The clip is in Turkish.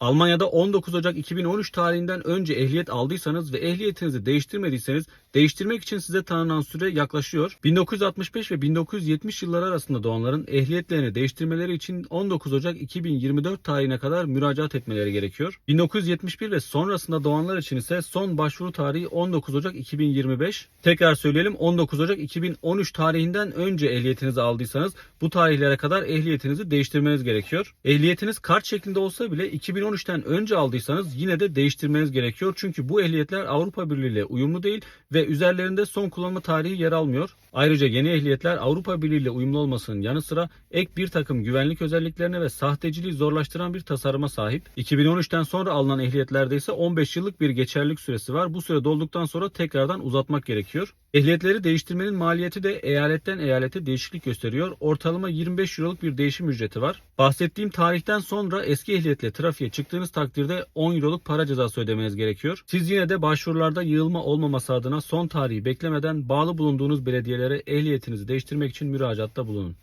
Almanya'da 19 Ocak 2013 tarihinden önce ehliyet aldıysanız ve ehliyetinizi değiştirmediyseniz değiştirmek için size tanınan süre yaklaşıyor. 1965 ve 1970 yılları arasında doğanların ehliyetlerini değiştirmeleri için 19 Ocak 2024 tarihine kadar müracaat etmeleri gerekiyor. 1971 ve sonrasında doğanlar için ise son başvuru tarihi 19 Ocak 2025. Tekrar söyleyelim 19 Ocak 2013 tarihinden önce ehliyetinizi aldıysanız bu tarihlere kadar ehliyetinizi değiştirmeniz gerekiyor. Ehliyetiniz kart şeklinde olsa bile 2013'ten önce aldıysanız yine de değiştirmeniz gerekiyor. Çünkü bu ehliyetler Avrupa Birliği ile uyumlu değil ve üzerlerinde son kullanma tarihi yer almıyor. Ayrıca yeni ehliyetler Avrupa Birliği ile uyumlu olmasının yanı sıra ek bir takım güvenlik özelliklerine ve sahteciliği zorlaştıran bir tasarıma sahip. 2013'ten sonra alınan ehliyetlerde ise 15 yıllık bir geçerlilik süresi var. Bu süre dolduktan sonra tekrardan uzatmak gerekiyor. Ehliyetleri değiştirmenin maliyeti de eyaletten eyalete değişiklik gösteriyor. Ortalama 25 euroluk bir değişim ücreti var. Bahsettiğim tarihten sonra eski ehliyetle trafiğe çıktığınız takdirde 10 euroluk para cezası ödemeniz gerekiyor. Siz yine de başvurularda yığılma olmaması adına son tarihi beklemeden bağlı bulunduğunuz belediyelere ehliyetinizi değiştirmek için müracaatta bulunun.